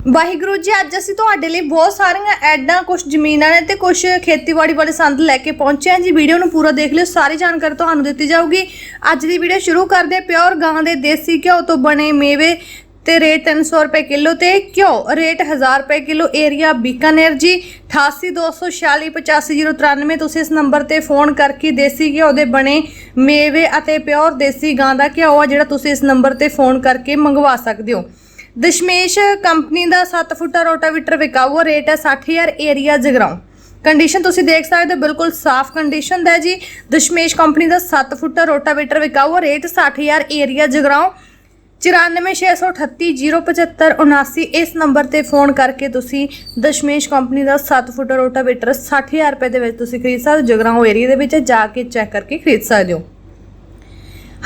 ਵਾਹਿਗੁਰੂ ਜੀ, ਅੱਜ ਅਸੀਂ ਤੁਹਾਡੇ ਲਈ ਬਹੁਤ ਸਾਰੀਆਂ ਐਡਾਂ ਕੁਝ ਜ਼ਮੀਨਾਂ ਨੇ ਤੇ ਕੁਝ ਖੇਤੀਬਾੜੀ ਵਾਲੇ ਸੰਦ ਲੈ ਕੇ ਪਹੁੰਚੇ ਹਾਂ ਜੀ। ਵੀਡੀਓ ਨੂੰ ਪੂਰਾ ਦੇਖ ਲਿਓ, ਸਾਰੀ ਜਾਣਕਾਰੀ ਤੁਹਾਨੂੰ ਦਿੱਤੀ ਜਾਊਗੀ। ਅੱਜ ਦੀ ਵੀਡੀਓ ਸ਼ੁਰੂ ਕਰਦੇ ਹਾਂ, ਪਿਓਰ ਗਾਂ ਦੇ ਦੇਸੀ ਘਿਓ ਤੋਂ ਬਣੇ ਮੇਵੇ ਤੇ ਰੇਟ 300 ਰੁਪਏ ਕਿਲੋ ਤੇ ਘਿਓ ਰੇਟ 1000 ਰੁਪਏ ਕਿਲੋ, ਏਰੀਆ ਬੀਕਾਨੇਰ ਜੀ। 8824485093 ਤੁਸੀਂ ਇਸ ਨੰਬਰ ਤੇ ਫੋਨ ਕਰਕੇ ਦੇਸੀ ਘਿਓ ਦੇ ਬਣੇ ਮੇਵੇ ਅਤੇ ਪਿਓਰ ਦੇਸੀ ਗਾਂ ਦਾ ਘਿਓ ਆ ਜਿਹੜਾ ਤੁਸੀਂ ਇਸ ਨੰਬਰ ਤੇ ਫੋਨ ਕਰਕੇ ਮੰਗਵਾ ਸਕਦੇ ਹੋ। ਦਸ਼ਮੇਸ਼ ਕੰਪਨੀ ਦਾ 7 ਫੁੱਟਾ ਰੋਟਾਵੀਟਰ ਵਿਕਾਊ ਰੇਟ ਹੈ 60000 ਏਰੀਆ ਜਗਰਾਉਂ। ਕੰਡੀਸ਼ਨ ਤੁਸੀਂ ਦੇਖ ਸਕਦੇ ਹੋ ਬਿਲਕੁਲ ਸਾਫ਼ ਕੰਡੀਸ਼ਨ ਦਾ ਜੀ। ਦਸ਼ਮੇਸ਼ ਕੰਪਨੀ ਦਾ 7 ਫੁੱਟਾ ਰੋਟਾਵੀਟਰ ਵਿਕਾਊ ਆ, ਰੇਟ 60000 ਏਰੀਆ ਜਗਰਾਉਂ। 9468307579 ਇਸ ਨੰਬਰ ਤੇ ਫੋਨ ਕਰਕੇ ਤੁਸੀਂ ਦਸ਼ਮੇਸ਼ ਕੰਪਨੀ ਦਾ 7 ਫੁੱਟਾ ਰੋਟਾਵੀਟਰ 60000 ਰੁਪਏ ਦੇ ਵਿੱਚ ਤੁਸੀਂ ਖਰੀਦ ਸਕਦੇ ਹੋ ਜਗਰਾਉਂ ਏਰੀਆ ਦੇ ਵਿੱਚ ਜਾ ਕੇ ਚੈੱਕ ਕਰਕੇ ਖਰੀਦ ਸਕਦੇ ਹੋ।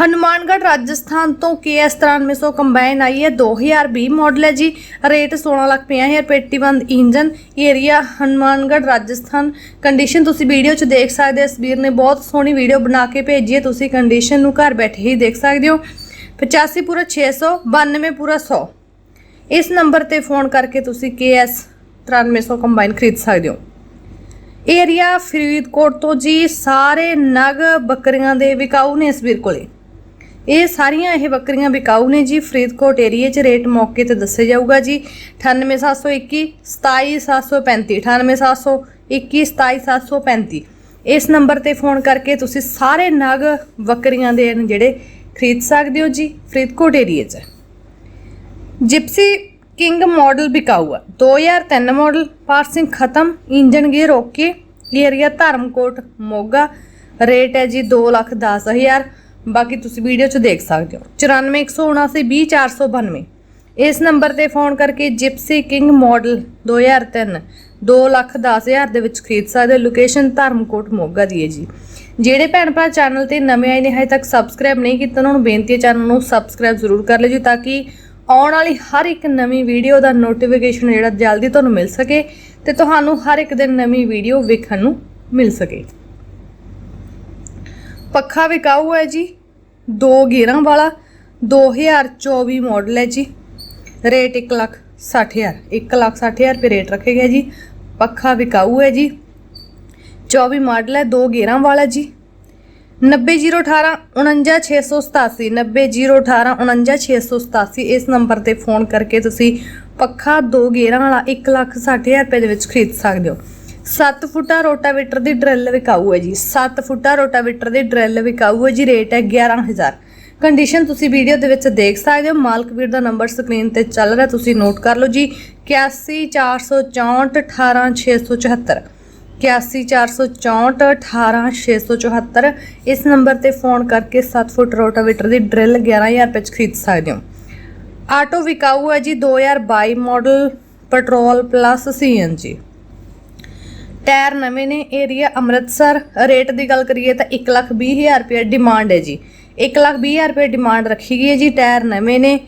ਹਨੂਮਾਨਗੜ੍ਹ ਰਾਜਸਥਾਨ ਤੋਂ KS 9300 ਕੰਬਾਈਨ ਆਈ ਹੈ 2020 ਮਾਡਲ ਹੈ ਜੀ। ਰੇਟ 16 ਲੱਖ 50000 ਰੁਪਏ 81 engine, area Hanumangarh Rajasthan. Condition ਤੁਸੀਂ ਵੀਡੀਓ 'ਚ ਦੇਖ ਸਕਦੇ ਹੋ। ਇਸ ਵੀਰ ਨੇ ਬਹੁਤ ਸੋਹਣੀ ਵੀਡੀਓ ਬਣਾ ਕੇ ਭੇਜੀ ਹੈ। ਤੁਸੀਂ ਕੰਡੀਸ਼ਨ ਨੂੰ ਘਰ ਬੈਠੇ ਹੀ ਦੇਖ ਸਕਦੇ ਹੋ। 85 ਪੂਰਾ 600 92 ਪੂਰਾ 100 ਇਸ ਨੰਬਰ ਤੇ ਫੋਨ ਕਰਕੇ ਤੁਸੀਂ KS 9300 ਕੰਬਾਈਨ ਖਰੀਦ ਸਕਦੇ ਹੋ। ਏਰੀਆ ਫਰੀਦਕੋਟ ਤੋਂ ਜੀ, ਸਾਰੇ ਨਗ ਬੱਕਰੀਆਂ ਦੇ ਵਿਕਾਊ ਨੇ ਇਸ ਵੀਰ ਕੋਲੇ। ਇਹ ਸਾਰੀਆਂ ਇਹ ਬੱਕਰੀਆਂ ਵਿਕਾਊ ਨੇ ਜੀ, ਫਰੀਦਕੋਟ ਏਰੀਏ 'ਚ ਰੇਟ ਮੌਕੇ ਤੇ ਦੱਸਿਆ ਜਾਊਗਾ ਜੀ। 98721 27735 98721 27735 ਇਸ ਨੰਬਰ ਤੇ ਫੋਨ ਕਰਕੇ ਤੁਸੀਂ ਸਾਰੇ ਨਗ ਬੱਕਰੀਆਂ ਦੇ ਨੇ ਜਿਹੜੇ ਖਰੀਦ ਸਕਦੇ ਹੋ ਜੀ, ਫਰੀਦਕੋਟ ਏਰੀਏ 'ਚ। ਜਿਪਸੀ ਕਿੰਗ ਮਾਡਲ ਵਿਕਾਊ ਆ 2003 ਮਾਡਲ, ਪਾਰਸਿੰਗ ਖਤਮ engine gear okay area Dharamkot Moga. Rate ਹੈ ਜੀ 2 ਲੱਖ 10 ਹਜ਼ਾਰ। ਬਾਕੀ ਤੁਸੀਂ ਵੀਡੀਓ 'ਚ ਦੇਖ ਸਕਦੇ ਹੋ। 9417920492 ਇਸ ਨੰਬਰ ਤੇ ਫੋਨ ਕਰਕੇ ਜਿਪਸੀ ਕਿੰਗ ਮਾਡਲ 2003 2 ਲੱਖ 10 ਹਜ਼ਾਰ ਦੇ ਵਿੱਚ ਖਰੀਦ ਸਕਦੇ ਹੋ। ਲੋਕੇਸ਼ਨ ਧਰਮਕੋਟ ਮੋਗਾ ਦੀ ਹੈ ਜੀ। ਜਿਹੜੇ ਭੈਣ ਭਰਾ ਚੈਨਲ ਤੇ ਨਵੇਂ ਆਏ ਨੇ, ਹਜੇ ਤੱਕ ਸਬਸਕ੍ਰਾਈਬ ਨਹੀਂ ਕੀਤਾ, ਉਹਨਾਂ ਨੂੰ ਬੇਨਤੀ ਹੈ ਚੈਨਲ ਨੂੰ ਸਬਸਕ੍ਰਾਈਬ ਜ਼ਰੂਰ ਕਰ ਲਿਓ ਜੀ, ਤਾਂ ਕਿ ਆਉਣ ਵਾਲੀ ਹਰ ਇੱਕ ਨਵੀਂ ਵੀਡੀਓ ਦਾ ਨੋਟੀਫਿਕੇਸ਼ਨ ਜਿਹੜਾ ਜਲਦੀ ਤੁਹਾਨੂੰ ਮਿਲ ਸਕੇ ਤੇ ਤੁਹਾਨੂੰ ਹਰ ਇੱਕ ਦਿਨ ਨਵੀਂ ਵੀਡੀਓ ਵੇਖਣ ਨੂੰ ਮਿਲ ਸਕੇ। ਪੱਖਾ ਵਿਕਾਊ ਹੈ ਜੀ। ਦੋ ਗੇਅਰਾਂ ਵਾਲਾ 2024 ਮਾਡਲ ਹੈ ਜੀ। ਰੇਟ 1 ਲੱਖ 60000 1 ਲੱਖ 60000 ਰੁਪਏ ਰੇਟ ਰੱਖੇ ਗਏ ਜੀ। ਪੱਖਾ ਵਿਕਾਊ ਹੈ ਜੀ। 24 ਮਾਡਲ ਹੈ, ਦੋ ਗੇਅਰਾਂ ਵਾਲਾ ਜੀ। 90018 49687 90018 49687 ਇਸ ਨੰਬਰ ਤੇ ਫੋਨ ਕਰਕੇ ਤੁਸੀਂ ਪੱਖਾ ਦੋ ਗੇਅਰਾਂ ਵਾਲਾ 1 ਲੱਖ 60000 ਰੁਪਏ ਦੇ ਵਿੱਚ ਖਰੀਦ ਸਕਦੇ ਹੋ। 7 ਫੁੱਟਾ ਰੋਟਾਵੇਟਰ ਦੀ ਡਰਿਲ ਵਿਕਾਊ ਹੈ ਜੀ। 7 ਫੁੱਟਾ ਰੋਟਾਵੇਟਰ ਦੀ ਡਰਿਲ ਵਿਕਾਊ ਹੈ ਜੀ। ਰੇਟ ਹੈ 11000 ਕੰਡੀਸ਼ਨ ਤੁਸੀਂ ਵੀਡੀਓ ਦੇ ਵਿੱਚ ਦੇਖ ਸਕਦੇ ਹੋ। ਮਾਲਕ ਵੀਰ ਦਾ ਨੰਬਰ ਸਕਰੀਨ ਤੇ ਚੱਲ ਰਿਹਾ। ਤੁਸੀਂ ਨੋਟ ਕਰ ਲਓ ਜੀ। 8144418674 8144418674 ਇਸ ਨੰਬਰ ਤੇ ਫੋਨ ਕਰਕੇ 7 ਫੁੱਟ ਰੋਟਾਵੇਟਰ ਦੀ ਡਰਿਲ 11000 ਰੁਪਏ ਚ ਖਰੀਦ ਸਕਦੇ ਹੋ। ਆਟੋ ਵਿਕਾਊ ਹੈ ji. 2022 model petrol plus CNG tyre ਨਵੇਂ ਨੇ ਏਰੀਆ ਅੰਮ੍ਰਿਤਸਰ। ਰੇਟ ਦੀ ਗੱਲ ਕਰੀਏ ਤਾਂ 120000 ਰੁਪਏ ਡਿਮਾਂਡ ਹੈ ਜੀ। 120000 ਰੁਪਏ ਡਿਮਾਂਡ ਰੱਖੀ ਗਈ ਹੈ ਜੀ, ਟਾਇਰ ਨਵੇਂ ਨੇ।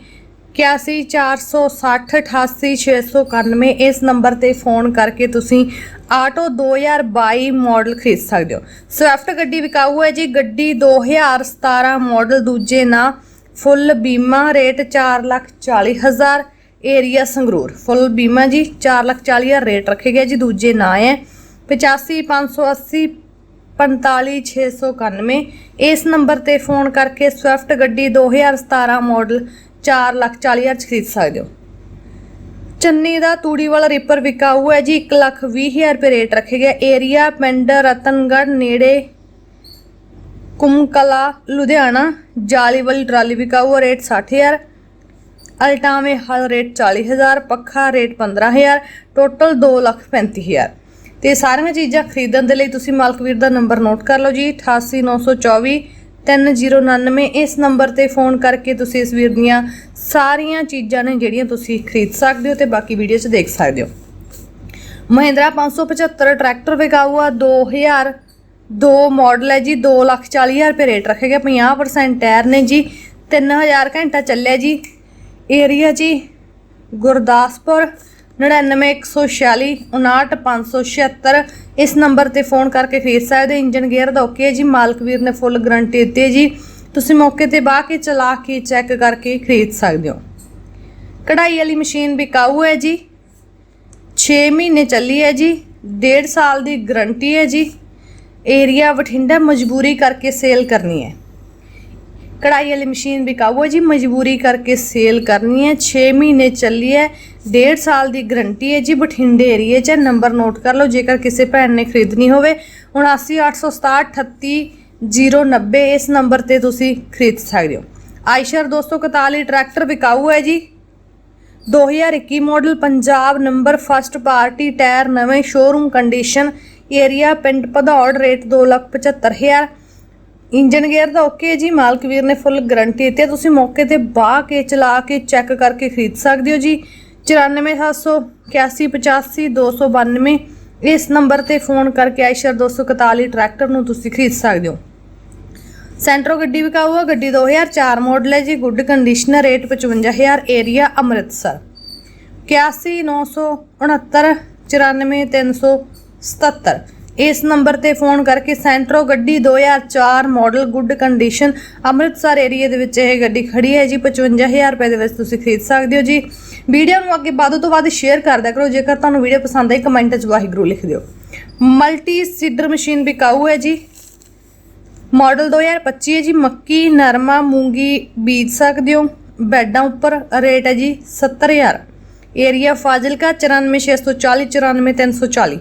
8146088691 ਇਸ ਨੰਬਰ ਤੇ ਫੋਨ ਕਰਕੇ ਤੁਸੀਂ ਆਟੋ 2022 ਮਾਡਲ ਖਰੀਦ ਸਕਦੇ ਹੋ। ਸਵਿਫਟ ਗੱਡੀ ਵਿਕਾਊ ਹੈ ਜੀ, ਗੱਡੀ 2017 ਮਾਡਲ, ਦੂਜੇ ਨਾਂ ਫੁੱਲ ਬੀਮਾ, ਰੇਟ 440000 ਏਰੀਆ ਸੰਗਰੂਰ। ਫੁੱਲ ਬੀਮਾ ਜੀ 440000 ਰੇਟ ਰੱਖੇ ਗਿਆ ਜੀ, ਦੂਜੇ ਨਾਂ ਹੈ। 85580 45691 ਇਸ ਨੰਬਰ ਤੇ ਫੋਨ ਕਰਕੇ ਸਵਿਫਟ ਗੱਡੀ 2017 ਮਾਡਲ 440000 ਚ ਖਰੀਦ ਸਕਦੇ ਹੋ। ਚੰਨੀ ਦਾ ਤੂੜੀ ਵਾਲਾ ਰਿਪਰ ਵਿਕਾਊ ਹੈ ਜੀ 120000 ਰੁਪਏ ਰੇਟ ਰੱਖੇ ਗਿਆ ਏਰੀਆ ਪਿੰਡ ਰਤਨਗੜ੍ਹ ਨੇੜੇ ਕੁਮਕਲਾ ਲੁਧਿਆਣਾ। ਜਾਲੀ ਵਾਲੀ ਟਰਾਲੀ ਵਿਕਾਊ ਹੈ, ਰੇਟ 60000 ਅਲਟਾਵੇਂ ਹਲ ਰੇਟ 40000 ਪੱਖਾ ਰੇਟ 15000 ਟੋਟਲ 235000 ਤੇ ਸਾਰੀਆਂ ਚੀਜ਼ਾਂ ਖਰੀਦਣ ਦੇ ਲਈ ਤੁਸੀਂ ਮਾਲਕਵੀਰ ਦਾ ਨੰਬਰ ਨੋਟ ਕਰ ਲਓ ਜੀ 88924 3099 ਇਸ ਨੰਬਰ ਤੇ ਫੋਨ ਕਰਕੇ ਤੁਸੀਂ ਇਸ ਵੀਰ ਦੀਆਂ ਸਾਰੀਆਂ ਚੀਜ਼ਾਂ ਨੇ ਜਿਹੜੀਆਂ ਤੁਸੀਂ ਖਰੀਦ ਸਕਦੇ ਹੋ ਤੇ ਬਾਕੀ ਵੀਡੀਓ 'ਚ ਦੇਖ ਸਕਦੇ ਹੋ। ਮਹਿੰਦਰਾ 575 ਟਰੈਕਟਰ ਵਿਕਾਊ ਆ 2000 ਦੋ ਮਾਡਲ ਹੈ ਜੀ 240000 ਰੁਪਏ ਰੇਟ ਰੱਖੇ ਗਿਆ 50% ਟਾਇਰ ਨੇ ਜੀ 3000 ਘੰਟਾ ਚੱਲਿਆ ਜੀ। ਏਰੀਆ ਜੀ, ਗੁਰਦਾਸਪੁਰ 99146 59576 ਇਸ ਨੰਬਰ ਤੇ ਫੋਨ ਕਰਕੇ ਖਰੀਦ ਸਕਦੇ ਹੋ। ਇੰਜਨ ਗੇਅਰ ਦਾ ਓਕੇ ਹੈ ਜੀ। ਮਾਲਕ ਵੀਰ ਨੇ ਫੁੱਲ ਗਾਰੰਟੀ ਦਿੱਤੀ ਹੈ ਜੀ। ਤੁਸੀਂ ਮੌਕੇ ਤੇ ਬਾਹ ਕੇ ਚਲਾ ਕੇ ਚੈੱਕ ਕਰਕੇ ਖਰੀਦ ਸਕਦੇ ਹੋ। ਕਢਾਈ ਵਾਲੀ ਮਸ਼ੀਨ ਬਿਕਾਊ ਹੈ ਜੀ। 6 ਮਹੀਨੇ ਚੱਲੀ ਹੈ ਜੀ। 1.5 ਸਾਲ ਦੀ ਗਾਰੰਟੀ ਹੈ ਜੀ। ਏਰੀਆ ਬਠਿੰਡਾ ਮਜਬੂਰੀ ਕਰਕੇ ਸੇਲ ਕਰਨੀ ਹੈ। ਕਢਾਈ ਵਾਲੀ ਮਸ਼ੀਨ ਵਿਕਾਊ ਹੈ ਜੀ, ਮਜਬੂਰੀ ਕਰਕੇ ਸੇਲ ਕਰਨੀ ਹੈ 6 ਮਹੀਨੇ ਚੱਲੀ ਹੈ 1.5 ਸਾਲ ਦੀ ਗਰੰਟੀ ਹੈ ਜੀ, ਬਠਿੰਡੇ ਏਰੀਏ 'ਚ ਨੰਬਰ ਨੋਟ ਕਰ ਲਓ, ਜੇਕਰ ਕਿਸੇ ਭੈਣ ਨੇ ਖਰੀਦਣੀ ਹੋਵੇ 7986638090 ਇਸ ਨੰਬਰ ਤੇ ਤੁਸੀਂ ਖਰੀਦ ਸਕਦੇ ਹੋ। ਆਇਸ਼ਰ 241 ਟਰੈਕਟਰ ਵਿਕਾਊ ਹੈ ji. 2021 model Punjab number first party, tyre ਨਵੇਂ ਸ਼ੋਰੂਮ ਕੰਡੀਸ਼ਨ ਏਰੀਆ ਪਿੰਡ ਭਦੌੜ ਰੇਟ 275000 ਇੰਜਨ ਗੇਅਰ ਦਾ ਓਕੇ ਜੀ, ਮਾਲਕ ਵੀਰ ਨੇ ਫੁੱਲ ਗਾਰੰਟੀ ਦਿੱਤੀ ਹੈ। ਤੁਸੀਂ ਮੌਕੇ ਤੇ ਬਾਹ ਕੇ, ਚਲਾ ਕੇ ਚੈੱਕ ਕਰਕੇ ਖਰੀਦ ਸਕਦੇ ਹੋ ਜੀ। 9478185292 ਇਸ ਨੰਬਰ ਤੇ ਫੋਨ ਕਰਕੇ ਆਇਸ਼ਰ 241 ਟਰੈਕਟਰ ਨੂੰ ਤੁਸੀਂ ਖਰੀਦ ਸਕਦੇ ਹੋ। ਸੈਂਟਰੋ ਗੱਡੀ ਵਿਕਾਊ ਹੈ ਗੱਡੀ 2004 ਮਾਡਲ ਹੈ ji. Good conditioner rate 55000 area Amritsar. 81969 94377 ਇਸ ਨੰਬਰ ਤੇ ਫੋਨ ਕਰਕੇ ਸੈਂਟਰੋ ਗੱਡੀ 2004 model good condition Amritsar area ਦੇ ਵਿੱਚ ਇਹ ਗੱਡੀ ਖੜੀ ਹੈ ਜੀ 55000 ਰੁਪਏ ਦੇ ਵਿੱਚ ਤੁਸੀਂ ਖਰੀਦ ਸਕਦੇ ਹੋ ਜੀ। ਵੀਡੀਓ ਨੂੰ ਅੱਗੇ ਵੱਧ ਤੋਂ ਵੱਧ ਸ਼ੇਅਰ ਕਰਦਾ ਕਰੋ, ਜੇਕਰ ਤੁਹਾਨੂੰ ਵੀਡੀਓ ਪਸੰਦ ਆਈ ਕਮੈਂਟ 'ਚ ਵਾਹਿਗੁਰੂ ਲਿਖ ਦਿਓ। ਮਲਟੀ ਸੀਡਰ ਮਸ਼ੀਨ ਵਿਕਾਊ ਹੈ ਜੀ। ਮਾਡਲ 2025 ਹੈ ਜੀ, ਮੱਕੀ, ਨਰਮਾ, ਮੂੰਗੀ ਬੀਜ ਸਕਦੇ ਹੋ। ਬੈਡਾਂ ਉੱਪਰ ਰੇਟ ਹੈ ਜੀ 70000 ਏਰੀਆ ਫਾਜ਼ਿਲਕਾ 94640 94340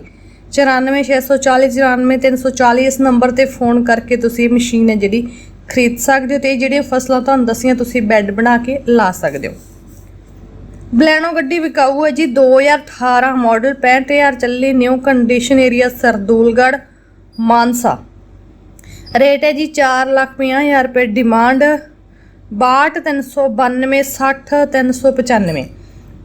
94640 94340 ਇਸ ਨੰਬਰ ਤੇ ਫੋਨ ਕਰਕੇ ਤੁਸੀਂ ਇਹ ਮਸ਼ੀਨ ਹੈ ਜਿਹੜੀ ਖਰੀਦ ਸਕਦੇ ਹੋ ਤੇ ਇਹ ਜਿਹੜੀਆਂ ਫਸਲਾਂ ਤੁਹਾਨੂੰ ਦੱਸੀਆਂ, ਤੁਸੀਂ ਬੈੱਡ ਬਣਾ ਕੇ ਲਾ ਸਕਦੇ ਹੋ। ਬਲੈਨੋ ਗੱਡੀ ਵਿਕਾਊ ਹੈ ਜੀ 2018 ਮਾਡਲ 65000 ਚੱਲੀ new condition area Sardulgarh, Mansa. Rate ਹੈ ਜੀ 450000 ਰੁਪਏ ਡਿਮਾਂਡ 6239260395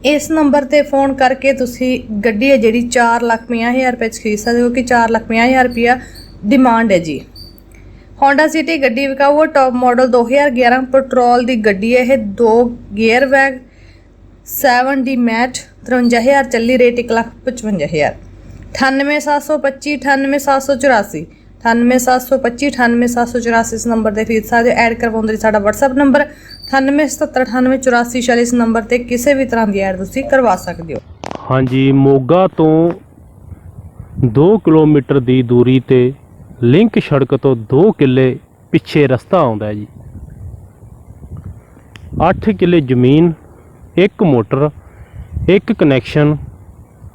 ਇਸ ਨੰਬਰ ਤੇ ਫੋਨ ਕਰਕੇ ਤੁਸੀਂ ਗੱਡੀ ਹੈ ਜਿਹੜੀ 450000 ਰੁਪਏ ਚ ਖਰੀਦ ਸਕਦੇ ਹੋ ਕਿ 450000 ਰੁਪਿਆ ਡਿਮਾਂਡ ਹੈ ਜੀ। Honda City ਗੱਡੀ ਵਿਕਾਊ ਟੌਪ ਮਾਡਲ 2011 ਪੈਟਰੋਲ ਦੀ ਗੱਡੀ ਹੈ ਇਹ ਦੋ ਗੇਅਰ ਬੈਗ 7D ਮੈਟ 53000 ਚੱਲੀ ਰੇਟ 155000 98725 98784 98725 98784 ਇਸ ਨੰਬਰ ਤੇ ਖਰੀਦ ਸਕਦੇ ਹੋ। ਐਡ ਕਰਵਾਉਣ ਲਈ ਸਾਡਾ WhatsApp ਨੰਬਰ 9877988446 ਇਸ ਨੰਬਰ ਤੇ ਕਿਸੇ ਵੀ ਤਰ੍ਹਾਂ ਦੀ ਐਡ ਤੁਸੀਂ ਕਰਵਾ ਸਕਦੇ ਹੋ। ਹਾਂਜੀ, ਮੋਗਾ ਤੋਂ 2 ਕਿਲੋਮੀਟਰ ਦੀ ਦੂਰੀ ਤੇ ਲਿੰਕ ਸੜਕ ਤੋਂ 2 ਕਿੱਲੇ ਪਿੱਛੇ ਰਸਤਾ ਆਉਂਦਾ ਜੀ। 8 ਕਿੱਲੇ ਜ਼ਮੀਨ, ਇੱਕ ਮੋਟਰ, ਇੱਕ ਕਨੈਕਸ਼ਨ,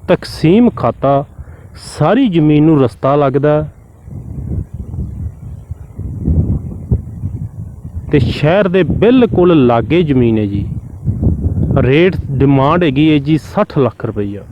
ਤਕਸੀਮ ਖਾਤਾ, ਸਾਰੀ ਜ਼ਮੀਨ ਨੂੰ ਰਸਤਾ ਲੱਗਦਾ ਹੈ। ਤੇ ਸ਼ਹਿਰ ਦੇ ਬਿਲਕੁਲ ਲਾਗੇ ਜ਼ਮੀਨ ਹੈ ਜੀ। ਰੇਟ ਡਿਮਾਂਡ ਹੈਗੀ ਹੈ ਜੀ 60 ਲੱਖ ਰੁਪਈਆ।